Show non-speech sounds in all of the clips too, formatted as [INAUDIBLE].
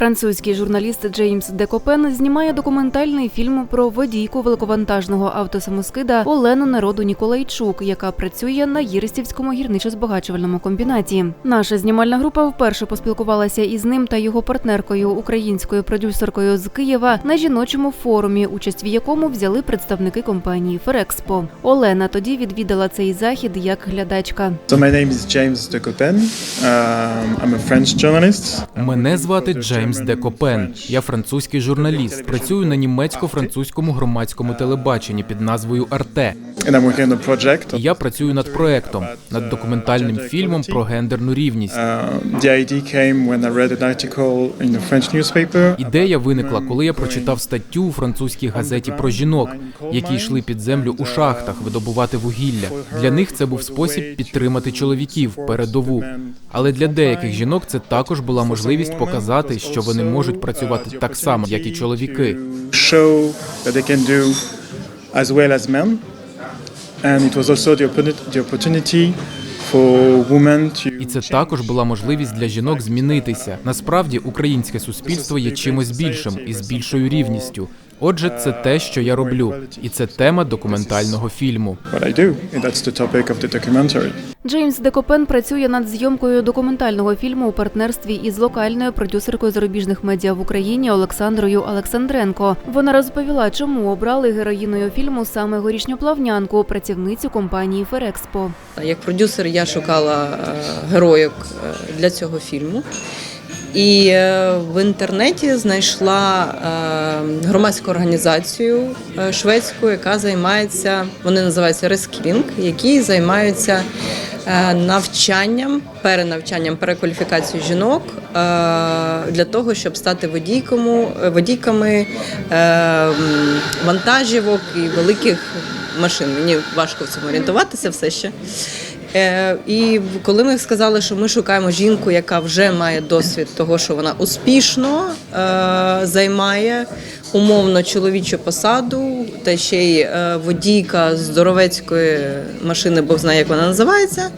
Французький журналіст Джеймс Декопен знімає документальний фільм про водійку великовантажного автосамоскида Олену Народу Ніколайчук, яка працює на Єристівському гірничо-збагачувальному комбінаті. Наша знімальна група вперше поспілкувалася із ним та його партнеркою, українською продюсеркою з Києва, на жіночому форумі, участь в якому взяли представники компанії Ферекспо. Олена тоді відвідала цей захід як глядачка. So my name is James de Um, I'm a French journalist. Мене звати Джеймс Де Копен. Я французький журналіст. Працюю на німецько-французькому громадському телебаченні під назвою Арте. Я працюю над проектом, над документальним фільмом про гендерну рівність. Uh. Ідея виникла, коли я прочитав статтю у французькій газеті про жінок, які йшли під землю у шахтах видобувати вугілля. Для них це був спосіб підтримати чоловіків передову. Але для деяких жінок це також була можливість показати, що вони можуть працювати так само, як і чоловіки. And it was also the opportunity for women to І це також була можливість для жінок змінитися. Насправді, українське суспільство є чимось більшим і з більшою рівністю. Отже, це те, що я роблю, і це тема документального фільму. Джеймс Декопен працює над зйомкою документального фільму у партнерстві із локальною продюсеркою зарубіжних медіа в Україні Олександрою Олександренко. Вона розповіла, чому обрали героїною фільму саме горішню плавнянку, працівницю компанії Ферекспо. Як продюсер я шукала е, героїк е, для цього фільму. І е, в інтернеті знайшла е, громадську організацію шведську, яка займається, вони називаються Reskilling, які займаються навчанням, перенавчанням, перекваліфікацією жінок для того, щоб стати водійками, вантажівок і великих машин. Мені важко в цьому орієнтуватися все ще. Е, і коли ми сказали, що ми шукаємо жінку, яка вже має досвід того, що вона успішно е, займає умовно чоловічу посаду, та ще й е, водійка здоровецької машини, Бог знає, як вона називається,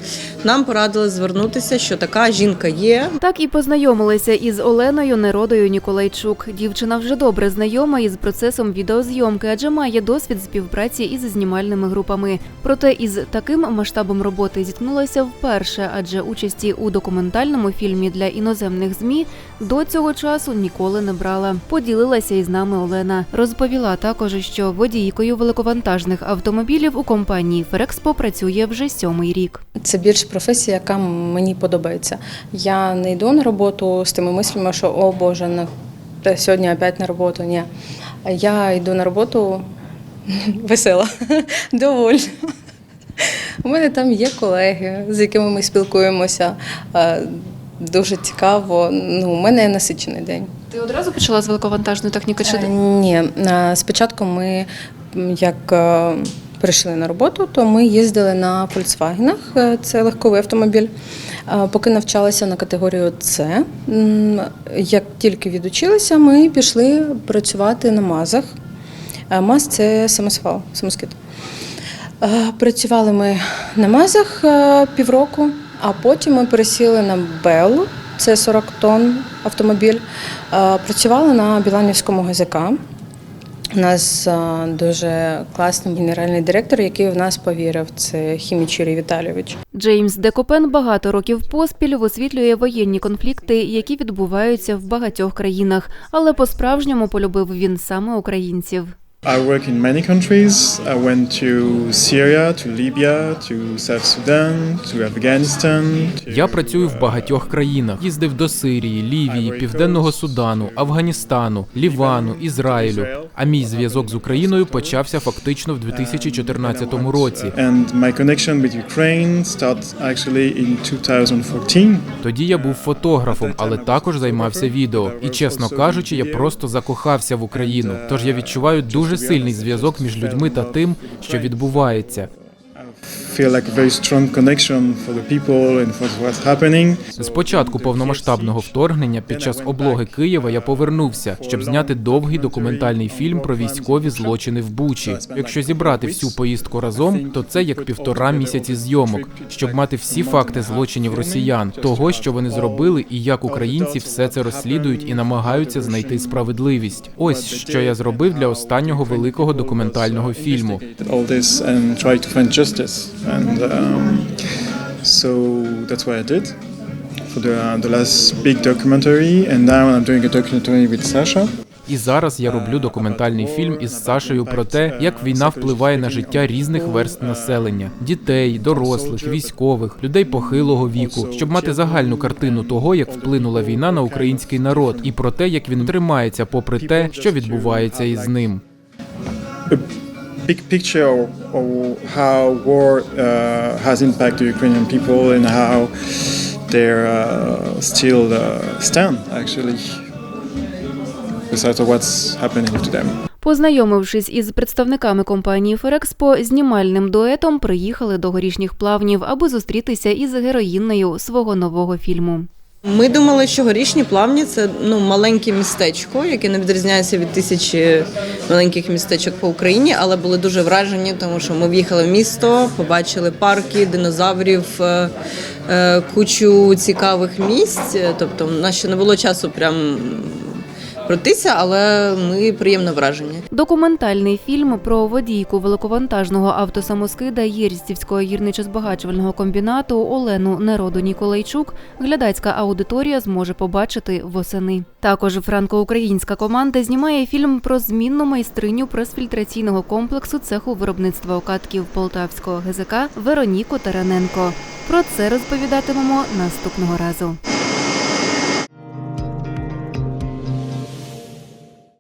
нам порадили звернутися, що така жінка є. Так і познайомилися із Оленою Неродою Ніколайчук. Дівчина вже добре знайома із процесом відеозйомки, адже має досвід співпраці із знімальними групами. Проте із таким масштабом роботи зіткнулася вперше, адже участі у документальному фільмі для іноземних змі до цього часу ніколи не брала. Поділилася із нами Олена. Розповіла також, що водійкою великовантажних автомобілів у компанії Ферекспо працює вже сьомий рік. Це більш професія, яка мені подобається. Я не йду на роботу з тими мислями, що о Боже, на сьогодні опять на роботу. Ні. Я йду на роботу [LAUGHS] весела, [LAUGHS] довольна. У мене там є колеги, з якими ми спілкуємося. Е, Дуже цікаво. Ну, у мене насичений день. Ти одразу почала з великовантажної техніки? Чи Е, Ні, е, спочатку ми як прийшли на роботу, то ми їздили на Volkswagen, це легковий автомобіль. Поки навчалися на категорію С, як тільки відучилися, ми пішли працювати на МАЗах. МАЗ це самосвал, самоскид. Е, Працювали ми на МАЗах е, півроку, а потім ми пересіли на БЕЛ, це 40 тонн автомобіль. Е, Працювали на Біланівському ГЗК. У нас дуже класний генеральний директор, який в нас повірив. Це Хіміч Юрій Віталійович. Джеймс Декопен багато років поспіль висвітлює воєнні конфлікти, які відбуваються в багатьох країнах, але по-справжньому полюбив він саме українців. I work in many countries. I went to Syria, to Libya, to South Sudan, to Afghanistan. Я працюю в багатьох країнах. Їздив до Сирії, Лівії, Південного Судану, Афганістану, Лівану, Ізраїлю. А мій зв'язок з Україною почався фактично в 2014 році. And my connection with Ukraine started actually in 2014. Тоді я був фотографом, але також займався відео. І чесно кажучи, я просто закохався в Україну. Тож я відчуваю дуже сильний зв'язок між людьми та тим, що відбувається. З початку повномасштабного вторгнення під час облоги Києва я повернувся, щоб зняти довгий документальний фільм про військові злочини в Бучі. Якщо зібрати всю поїздку разом, то це як півтора місяці зйомок, щоб мати всі факти злочинів росіян, того, що вони зробили, і як українці все це розслідують і намагаються знайти справедливість. Ось що я зробив для останнього великого документального фільму. Justice, and um, so that's what I did for the the last big documentary, and now I'm doing a documentary with Sasha. І зараз я роблю документальний фільм із Сашею про те, як війна впливає на життя різних верст населення: дітей, дорослих, військових, людей похилого віку, щоб мати загальну картину того, як вплинула війна на український народ, і про те, як він тримається, попри те, що відбувається із ним. Big picture of, how war uh, has impacted Ukrainian people and how they're uh, still uh, stand actually, besides what's happening to them. Познайомившись із представниками компанії Ферекспо, знімальним дуетом приїхали до горішніх плавнів, аби зустрітися із героїнею свого нового фільму. Ми думали, що горішні плавні це ну маленьке містечко, яке не відрізняється від тисячі маленьких містечок по Україні, але були дуже вражені, тому що ми в'їхали в місто, побачили парки, динозаврів, е, е, кучу цікавих місць. Тобто, у нас ще не було часу прям пройтися, але ми приємно вражені. Документальний фільм про водійку великовантажного автосамоскида Єрстівського гірничо-збагачувального комбінату Олену Нероду Ніколайчук глядацька аудиторія зможе побачити восени. Також франко-українська команда знімає фільм про змінну майстриню пресфільтраційного комплексу цеху виробництва окатків Полтавського ГЗК Вероніку Тараненко. Про це розповідатимемо наступного разу.